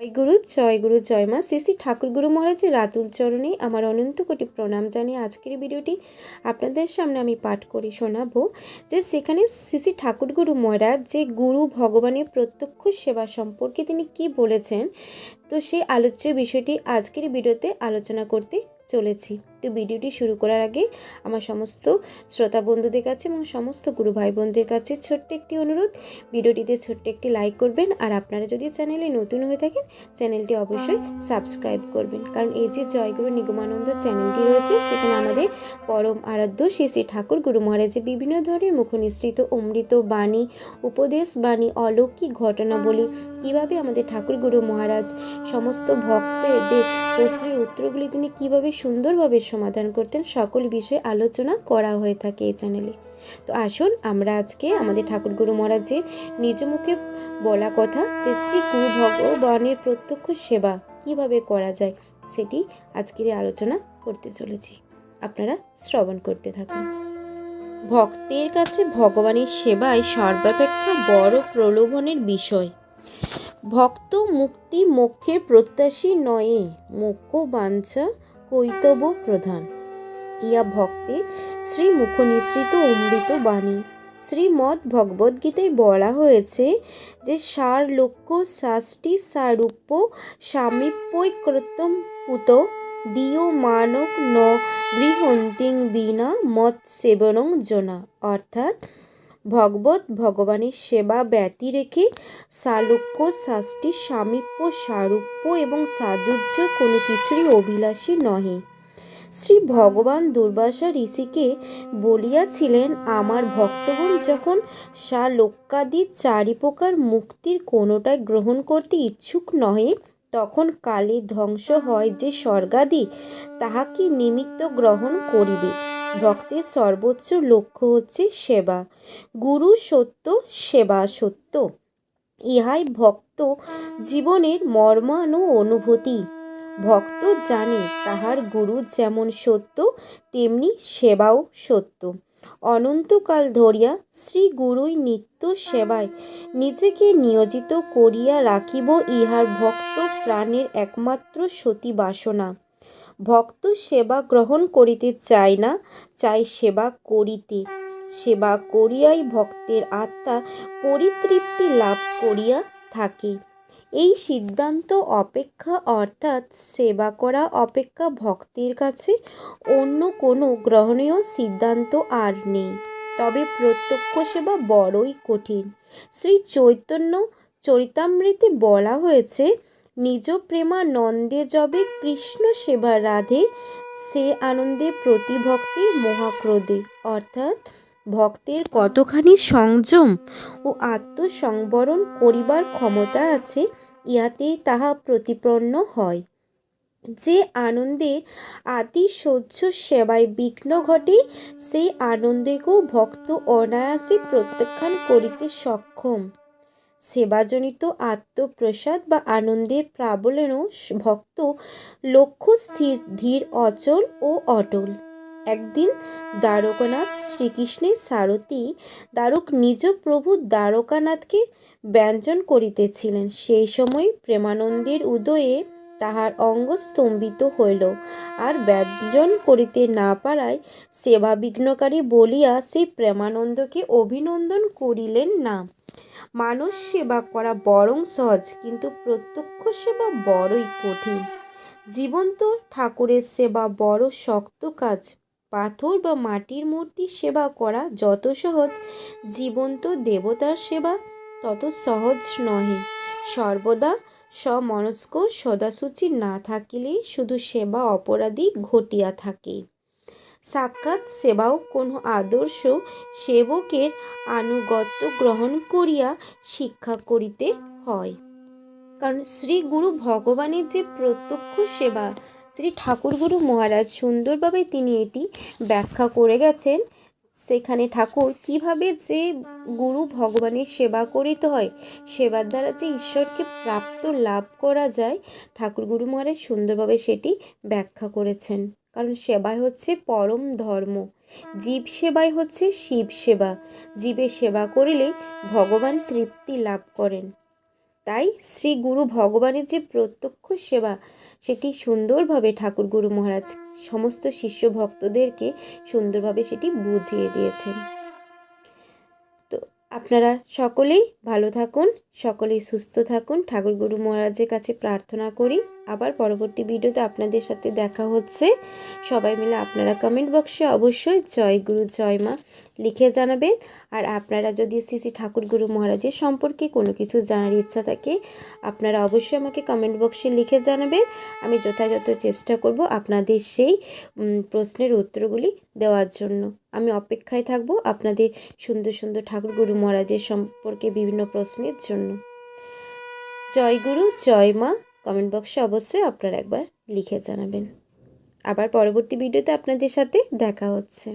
জয় গুরু জয় গুরু জয় মা। শ্রী ঠাকুর গুরু মহারাজের রাতুল চরণে আমার অনন্ত কোটি প্রণাম জানিয়ে আজকের ভিডিওটি আপনাদের সামনে আমি পাঠ করি শোনাবো যে সেখানে শ্রী ঠাকুর গুরু মহারাজ যে গুরু ভগবানের প্রত্যক্ষ সেবা সম্পর্কে তিনি কি বলেছেন, তো সেই আলোচ্য বিষয়টি আজকের ভিডিওতে আলোচনা করতে চলেছি। তো ভিডিওটি শুরু করার আগে আমার সমস্ত শ্রোতা বন্ধুদের কাছে এবং সমস্ত গুরু ভাই বোনদের কাছে ছোট্ট একটি অনুরোধ। ভিডিওটিতে ছোট্ট একটি লাইক করবেন আর আপনারা যদি চ্যানেলে নতুন হয়ে থাকেন, চ্যানেলটি অবশ্যই সাবস্ক্রাইব করবেন। কারণ এই যে জয়গুরু নিগমানন্দ চ্যানেলটি রয়েছে, সেখানে আমাদের পরম আরাধ্য শ্রী শ্রী ঠাকুর গুরু মহারাজের বিভিন্ন ধরনের মুখনিসৃত, অমৃত বাণী, উপদেশ বাণী, অলৌকিক ঘটনাবলী কীভাবে আমাদের ঠাকুর গুরু মহারাজ সমস্ত ভক্তদের প্রশ্নের উত্তরগুলি তিনি কীভাবে সুন্দরভাবে সমাধান করতেন সকল বিষয়ে আলোচনা করা হয়ে থাকে এই চ্যানেলে। তো আসুন আমরা আজকে আমাদের ঠাকুর গুরু মহারাজের নিজ মুখে বলা কথা যে শ্রী গুরু ভগবানের প্রত্যক্ষ সেবা কীভাবে করা যায় সেটি আজকের আলোচনা করতে চলেছি। আপনারা শ্রবণ করতে থাকুন। ভক্তের কাছে ভগবানের সেবায় সর্বাপেক্ষা বড় প্রলোভনের বিষয়। ভক্ত মুক্তি, মোক্ষের প্রত্যাশী নয়ে, মোক্ষ বাঞ্ছা কৈতব প্রধান। ইয়া ভক্তের শ্রী নিঃসৃত অমৃত বাণী। শ্রীমৎ ভগবদ্গীতায় বলা হয়েছে যে, সার লক্ষ্য শাস্তি সারূপ্য সামীপ্যৈকৃতম পুত, দিও মানক ন গৃহন্তিং বিনা মত সেবনং জনা। অর্থাৎ ভগবত ভগবানের সেবা ব্যতি রেখে সালোক্য শাস্তি সামীপ্য সারূপ্য এবং সাজুজ্য কোনো কিছুরই অভিলাষী নহে। শ্রী ভগবান দুর্বাসা ঋষিকে বলিয়াছিলেন, আমার ভক্তগণ যখন সালোক্যাদি চারি প্রকার মুক্তির কোনোটাই গ্রহণ করতে ইচ্ছুক নহে, তখন কালে ধ্বংস হয় যে স্বর্গাদি, তাহা কি নিমিত্ত গ্রহণ করিবে? ভক্তের সর্বোচ্চ লক্ষ্য হচ্ছে সেবা। গুরু সত্য, সেবা সত্য। ইহাই ভক্ত জীবনের মর্মানু অনুভূতি। ভক্ত জানে তাহার গুরু যেমন সত্য, তেমনি সেবাও সত্য। অনন্তকাল ধরিয়া শ্রী গুরুই নিত্য সেবায় নিজেকে নিয়োজিত করিয়া রাখিব ইহার ভক্ত প্রাণের একমাত্র সতী বাসনা। ভক্ত সেবা গ্রহণ করিতে চায় না চাই সেবা করিতে। সেবা করিয়াই ভক্তের আত্মা পরিতৃপ্তি লাভ করিয়া থাকে। এই সিদ্ধান্ত অপেক্ষা, অর্থাৎ সেবা করা অপেক্ষা ভক্তের কাছে অন্য কোনো গ্রহণীয় সিদ্ধান্ত আর নেই। তবে প্রত্যক্ষ সেবা বড়ই কঠিন। শ্রী চৈতন্য চরিতামৃতে বলা হয়েছে নিজ প্রেমানন্দে যবে কৃষ্ণ সেবা রাধে, সে আনন্দে প্রতিভক্তি মহাক্রোধে। অর্থাৎ ভক্তের কতখানি সংযম ও আত্মসংবরণ করিবার ক্ষমতা আছে, ইহাতেই তাহা প্রতিপন্ন হয়। যে আনন্দের আতি সহ্য সেবায় বিঘ্ন ঘটে, সেই আনন্দেকেও ভক্ত অনায়াসে প্রত্যাখ্যান করিতে সক্ষম। সেবাজনিত আত্মপ্রসাদ বা আনন্দের প্রাবলনও ভক্ত লক্ষ্য স্থির, ধীর, অচল ও অটল। একদিন দ্বারকানাথ শ্রীকৃষ্ণের সারথী দ্বারক নিজ প্রভু দ্বারকানাথকে ব্যঞ্জন করিতেছিলেন। সেই সময় প্রেমানন্দের উদয়ে তাহার অঙ্গ স্তম্ভিত হইল আর ব্যঞ্জন করিতে না পারায় সেবা বিঘ্নকারী বলিয়া সেই প্রেমানন্দকে অভিনন্দন করিলেন না। মানুষ সেবা করা বরং সহজ, কিন্তু প্রত্যক্ষ সেবা বড়ই কঠিন। জীবন্ত ঠাকুরের সেবা বড় শক্ত কাজ। পাথর বা মাটির মূর্তির সেবা করা যত সহজ, জীবন্ত দেবতার সেবা তত সহজ নহে। সর্বদা সমনস্ক সদাসুচি না থাকিলেই শুধু সেবা অপরাধী ঘটিয়া থাকে। সাক্ষাৎ সেবাও কোনো আদর্শ সেবকের আনুগত্য গ্রহণ করিয়া শিক্ষা করিতে হয়। কারণ শ্রী গুরু ভগবানের যে প্রত্যক্ষ সেবা, শ্রী ঠাকুরগুরু মহারাজ সুন্দরভাবে তিনি এটি ব্যাখ্যা করে গেছেন। সেখানে ঠাকুর কীভাবে যে গুরু ভগবানের সেবা করিতে হয়, সেবার দ্বারা যে ঈশ্বরকে প্রাপ্ত লাভ করা যায়, ঠাকুর গুরু মহারাজ সুন্দরভাবে সেটি ব্যাখ্যা করেছেন। কারণ সেবাই হচ্ছে পরম ধর্ম। জীব সেবাই হচ্ছে শিব সেবা। জীবের সেবা করিলে ভগবান তৃপ্তি লাভ করেন। তাই শ্রী গুরু ভগবানের যে প্রত্যক্ষ সেবা, সেটি সুন্দরভাবে ঠাকুর গুরু মহারাজ সমস্ত শিষ্য ভক্তদেরকে সুন্দরভাবে সেটি বুঝিয়ে দিয়েছেন। তো আপনারা সকলেই ভালো থাকুন, সকলেই সুস্থ থাকুন। ঠাকুর গুরু মহারাজের কাছে প্রার্থনা করি। আবার পরবর্তী ভিডিওতে আপনাদের সাথে দেখা হচ্ছে। সবাই মিলে আপনারা কমেন্ট বক্সে অবশ্যই জয় গুরু, জয় মা লিখে জানাবেন। আর আপনারা যদি শ্রী শ্রী ঠাকুর গুরু মহারাজের সম্পর্কে কোনো কিছু জানার ইচ্ছা থাকে, আপনারা অবশ্যই আমাকে কমেন্ট বক্সে লিখে জানাবেন। আমি যথাযথ চেষ্টা করব আপনাদের সেই প্রশ্নের উত্তরগুলি দেওয়ার জন্য। আমি অপেক্ষায় থাকব আপনাদের সুন্দর সুন্দর ঠাকুর গুরু মহারাজের সম্পর্কে বিভিন্ন প্রশ্নের জন্য। জয় গুরু, জয় মা কমেন্ট বক্সে অবশ্যই আপনারা একবার লিখে জানাবেন। আবার পরবর্তী ভিডিওতে আপনাদের সাথে দেখা হচ্ছে।